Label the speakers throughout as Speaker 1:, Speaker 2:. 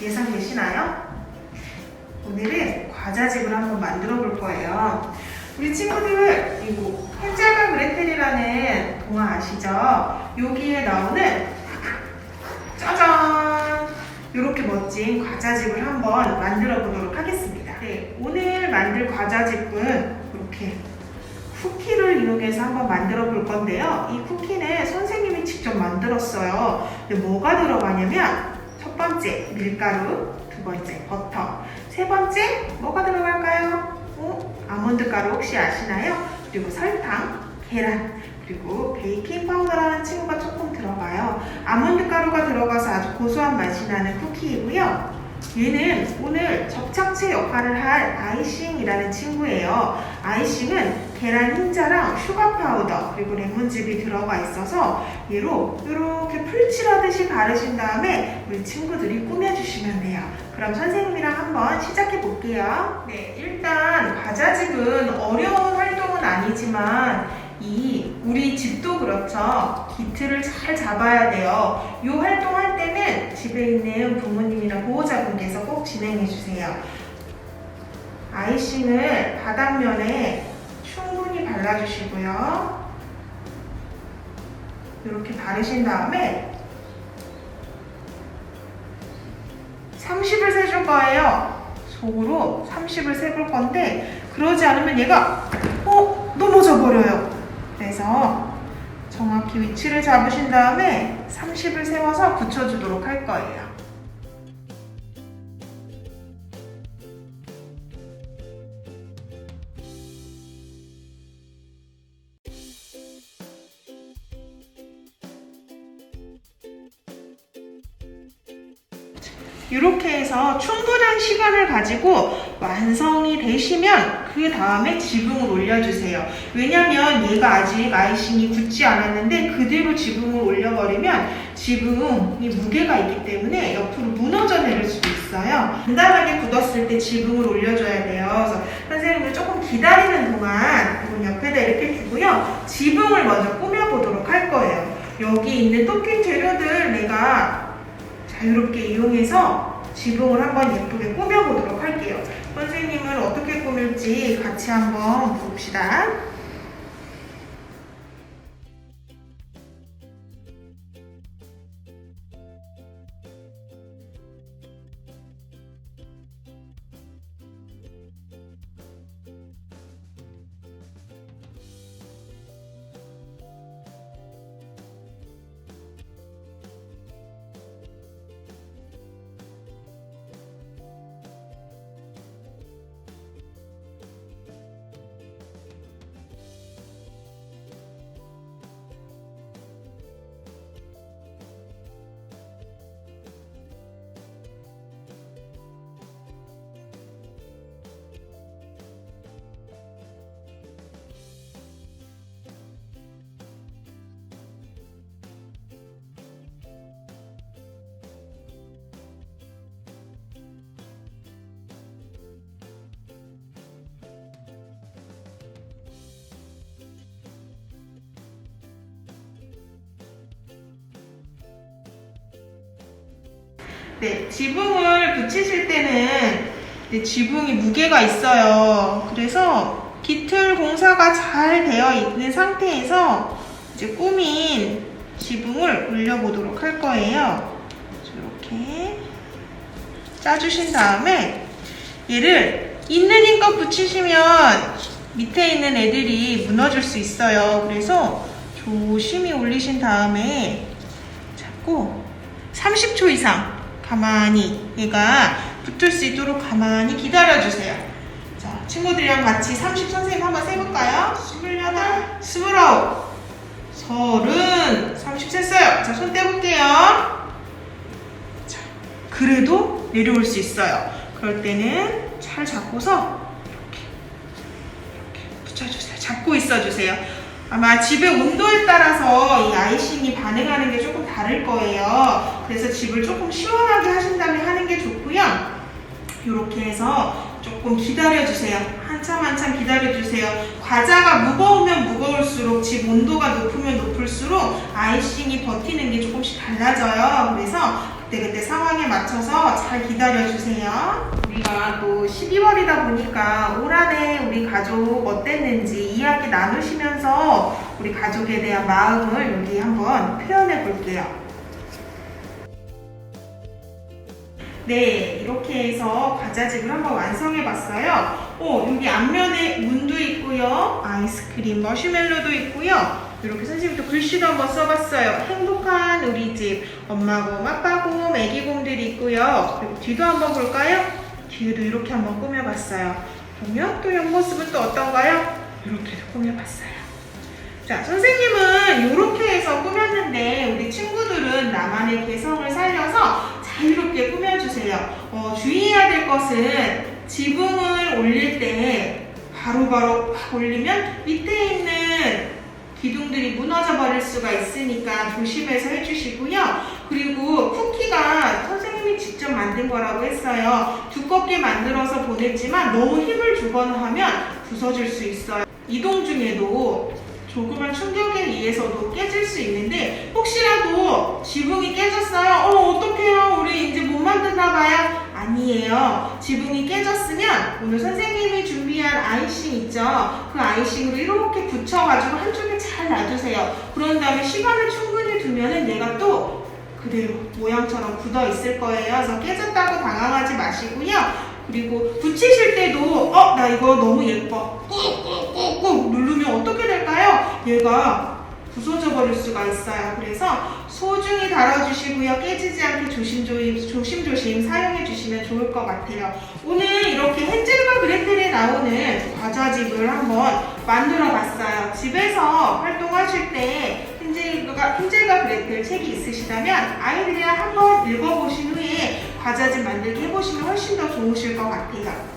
Speaker 1: 예상되시나요? 오늘은 과자집을 한번 만들어 볼 거예요. 우리 친구들 이거 헨젤과 그레텔이라는 동화 아시죠? 여기에 나오는 짜잔 이렇게 멋진 과자집을 한번 만들어 보도록 하겠습니다. 네, 오늘 만들 과자집은 이렇게 쿠키를 이용해서 한번 만들어 볼 건데요. 이 쿠키는 선생님이 직접 만들었어요. 근데 뭐가 들어가냐면 첫 번째 밀가루, 두 번째 버터, 세 번째 뭐가 들어갈까요? 어? 아몬드 가루 혹시 아시나요? 그리고 설탕, 계란, 그리고 베이킹 파우더라는 친구가 조금 들어가요. 아몬드 가루가 들어가서 아주 고소한 맛이 나는 쿠키이고요. 얘는 오늘 접착제 역할을 할 아이싱이라는 친구예요. 아이싱은 계란 흰자랑 슈가 파우더 그리고 레몬즙이 들어가 있어서 얘로 이렇게 풀칠하듯이 바르신 다음에 우리 친구들이 꾸며주시면 돼요. 그럼 선생님이랑 한번 시작해 볼게요. 네, 일단 과자집은 어려운 활동은 아니지만 이 우리 집도 그렇죠. 기틀을 잘 잡아야 돼요. 이 활동할 때는 집에 있는 부모님이나 보호자분께서 꼭 진행해 주세요. 아이싱을 바닥면에 충분히 발라주시고요. 이렇게 바르신 다음에 30을 세줄 거예요. 속으로 30을 세볼 건데 그러지 않으면 얘가 어? 넘어져 버려요. 그래서 정확히 위치를 잡으신 다음에 30을 세워서 붙여주도록 할 거예요. 이렇게 해서 충분한 시간을 가지고 완성이 되시면 그 다음에 지붕을 올려주세요. 왜냐면 얘가 아직 아이싱이 굳지 않았는데 그대로 지붕을 올려버리면 지붕이 무게가 있기 때문에 옆으로 무너져 내릴 수도 있어요. 단단하게 굳었을 때 지붕을 올려줘야 돼요. 그래서 선생님을 조금 기다리는 동안 이건 옆에다 이렇게 두고요. 지붕을 먼저 꾸며보도록 할 거예요. 여기 있는 토핑 재료들 내가 자유롭게 이용해서 지붕을 한번 예쁘게 꾸며보도록 할게요. 선생님은 어떻게 꾸밀지 같이 한번 봅시다. 네, 지붕을 붙이실 때는 네, 지붕이 무게가 있어요. 그래서 기틀 공사가 잘 되어 있는 상태에서 이제 꾸민 지붕을 올려보도록 할 거예요. 이렇게 짜주신 다음에 얘를 있는 힘껏 붙이시면 밑에 있는 애들이 무너질 수 있어요. 그래서 조심히 올리신 다음에 잡고 30초 이상 가만히 얘가 붙을 수 있도록 가만히 기다려주세요. 자, 친구들이랑 같이 30 선생님 한번 세볼까요? 28, 29, 30, 30 셌어요. 자, 손 떼볼게요. 자, 그래도 내려올 수 있어요. 그럴 때는 잘 잡고서 이렇게, 이렇게 붙여주세요. 잡고 있어주세요. 아마 집의 온도에 따라서 이 아이싱이 반응하는 게 조금 다를 거예요. 그래서 집을 조금 시원하게 하신 다음에 하는 게 좋고요. 이렇게 해서 조금 기다려주세요. 한참 한참 기다려주세요. 과자가 무거우면 무거울수록 집 온도가 높으면 높을수록 아이싱이 버티는 게 조금씩 달라져요. 그래서 그때그때 상황에 맞춰서 잘 기다려주세요. 우리가 또 12월이다 보니까 올 한해 우리 가족 어땠는지 이야기 나누시면서 우리 가족에 대한 마음을 여기 한번 표현해 볼게요. 네, 이렇게 해서 과자집을 한번 완성해 봤어요. 어, 여기 앞면에 문도 있고요. 아이스크림, 머시멜로도 있고요. 이렇게 선생님도 글씨도 한번 써봤어요. 행복한 우리 집. 엄마곰, 아빠곰, 애기곰들이 있고요. 그리고 뒤도 한번 볼까요? 뒤에도 이렇게 한번 꾸며봤어요. 그러면 또 옆모습은 또 어떤가요? 이렇게 꾸며봤어요. 자, 선생님은 이렇게 해서 꾸몄는데 우리 친구들은 나만의 개성을 자유롭게 꾸며주세요. 어, 주의해야 될 것은 지붕을 올릴 때 바로바로 팍 올리면 밑에 있는 기둥들이 무너져 버릴 수가 있으니까 조심해서 해주시고요. 그리고 쿠키가 선생님이 직접 만든 거라고 했어요. 두껍게 만들어서 보냈지만 너무 힘을 주거나 하면 부서질 수 있어요. 이동 중에도 조그만 충격에 의해서도 깨질 수 있는데 혹시라도 지붕이 깨졌어요? 어? 만드나 봐요? 아니에요. 지붕이 깨졌으면 오늘 선생님이 준비한 아이싱 있죠? 그 아이싱으로 이렇게 붙여가지고 한쪽에 잘 놔두세요. 그런 다음에 시간을 충분히 두면은 얘가 또 그대로 모양처럼 굳어 있을 거예요. 그래서 깨졌다고 당황하지 마시고요. 그리고 붙이실 때도 어 나 이거 너무 예뻐 꾹꾹꾹꾹 누르면 어떻게 될까요? 얘가 부서져 버릴 수가 있어요. 그래서 소중히 다뤄주시고요. 깨지지 않게 조심조심, 조심조심 사용해 주시면 좋을 것 같아요. 오늘 이렇게 헨젤과 그레텔에 나오는 과자집을 한번 만들어 봤어요. 집에서 활동하실 때 헨젤과, 헨젤과 그레텔 책이 있으시다면 아이들이랑 한번 읽어보신 후에 과자집 만들기 해보시면 훨씬 더 좋으실 것 같아요.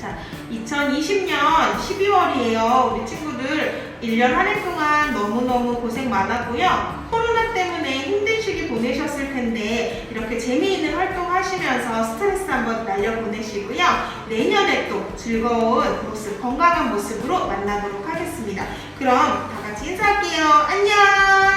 Speaker 1: 자, 2020년 12월이에요. 우리 친구들 1년 한 해 동안 너무너무 고생 많았고요. 코로나 때문에 힘든 시기 보내셨을 텐데 이렇게 재미있는 활동 하시면서 스트레스 한번 날려보내시고요. 내년에 또 즐거운 모습, 건강한 모습으로 만나도록 하겠습니다. 그럼 다 같이 인사할게요. 안녕!